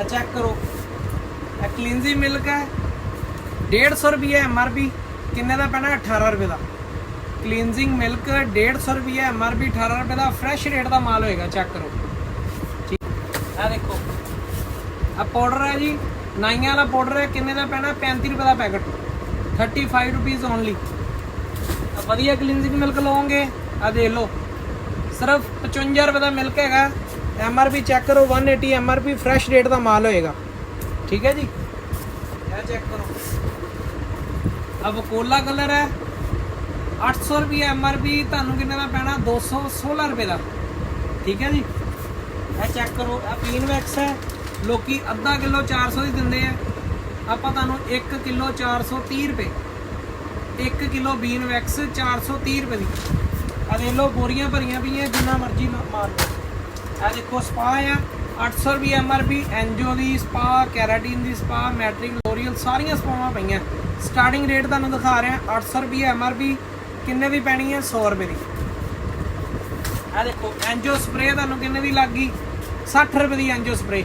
ਆ ਚੈੱਕ ਕਰੋ। ਇਹ ਕਲੀਨਜ਼ੀ ਮਿਲਕ ਹੈ। 150 ਰੁਪਏ ਐਮਆਰਪੀ ਕਿੰਨੇ ਦਾ ਪੈਣਾ? 18 ਰੁਪਏ ਦਾ। ਕਲੀਨਜ਼ਿੰਗ ਮਿਲਕ 150 ਰੁਪਏ ਐਮਆਰਪੀ 18 ਰੁਪਏ ਦਾ। ਫਰੈਸ਼ ਰੇਟ ਦਾ ਮਾਲ ਹੋਏਗਾ ਚੈੱਕ ਕਰੋ। ਠੀਕ। ਆ ਦੇਖੋ। ਆ ਪਾਊਡਰ ਹੈ ਜੀ। ਨਾਈਆਂ ਵਾਲਾ ਪਾਊਡਰ ਹੈ। ਕਿੰਨੇ ਦਾ ਪੈਣਾ? 35 ਰੁਪਏ ਦਾ ਪੈਕਟ 35 ਰੁਪੀਸ ਓਨਲੀ ਵਧੀਆ ਕਲੀਨਜ਼ਿੰਗ ਮਿਲਕ ਲਓਗੇ। ਆ ਦੇਖ ਲਓ। ਸਿਰਫ 55 ਰੁਪਏ ਦਾ ਮਿਲਕ ਹੈਗਾ। ਐਮ ਆਰ ਪੀ ਚੈੱਕ ਕਰੋ 180 ਪੀ ਫਰੈਸ਼ ਰੇਟ ਦਾ ਮਾਲ ਹੋਏਗਾ। ਠੀਕ ਹੈ ਜੀ? ਇਹ ਚੈੱਕ ਕਰੋ। ਅਬ ਕੋਲਾ ਕਲਰ ਹੈ। 800 ਰੁਪਏ ਪੀ ਤੁਹਾਨੂੰ ਕਿੰਨੇ ਦਾ ਪੈਣਾ? 216 ਰੁਪਏ ਦਾ। ਠੀਕ ਹੈ ਜੀ? ਇਹ ਚੈੱਕ ਕਰੋ। ਇਹ ਪੀਨ ਵੈਕਸ ਹੈ। ਲੋਕੀ ਅੱਧਾ ਕਿਲੋ 400 ਦੀ ਦਿੰਦੇ ਆ। ਆਪਾਂ ਤੁਹਾਨੂੰ 1 ਕਿਲੋ 430 ਰੁਪਏ। 1 ਕਿਲੋ ਬੀਨ ਵੈਕਸ 430 ਰੁਪਏ ਦੀ। ਆ ਦੇਖ ਲਓ, ਬੋਰੀਆਂ ਭਰੀਆਂ ਪਈਆਂ, ਜਿੰਨਾ ਮਰਜ਼ੀ ਮਾਰ ਲਓ। ਆ ਦੇਖੋ ਸਪਾ ਆ 800 ਰੁਪਏ ਐਮਆਰਪੀ ਐਨਜੋ ਦੀ ਸਪਾ, ਕੈਰਾਟਿਨ ਦੀ ਸਪਾ, ਮੈਟ੍ਰਿਕ, ਲੋਰੀਅਲ, ਸਾਰੀਆਂ ਸਪਾਵਾਂ ਪਈਆਂ। ਸਟਾਰਟਿੰਗ ਰੇਟ ਤੁਹਾਨੂੰ ਦਿਖਾ ਰਿਹਾ 800 ਰੁਪਏ ਐਮਆਰਪੀ ਕਿੰਨੇ ਦੀ ਪੈਣੀ ਹੈ 100 ਰੁਪਏ ਦੀ। ਆ ਦੇਖੋ ਐਨਜੋ ਸਪਰੇ ਤੁਹਾਨੂੰ ਕਿੰਨੇ ਦੀ ਲੱਗ ਗਈ? 60 ਰੁਪਏ ਦੀ ਐਨਜੋ ਸਪਰੇ